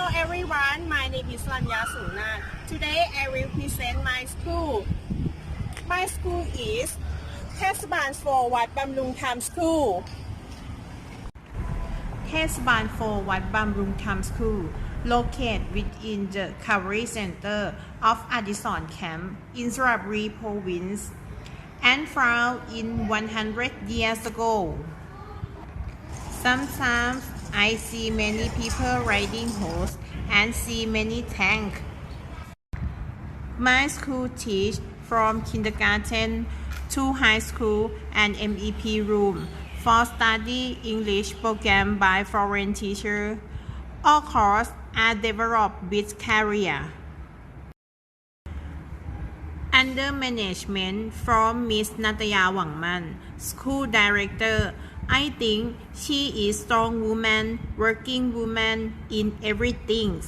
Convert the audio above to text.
Hello everyone, my name is Lanya Sunat. Today I will present my school. My school is Tesban for Wat Bamrung Tam School. Tesban for Wat Bamrung Tam School located within the coverage center of Addison Camp in Surabaya province and found in 100 years ago. Sometimes I see many people riding horse and see many tank. My school teach from kindergarten to high school and MEP room for study English program by foreign teacher. All course are developed with career. Under management from Miss Nataya Wangman, school director, I think she is strong woman, working woman in everything.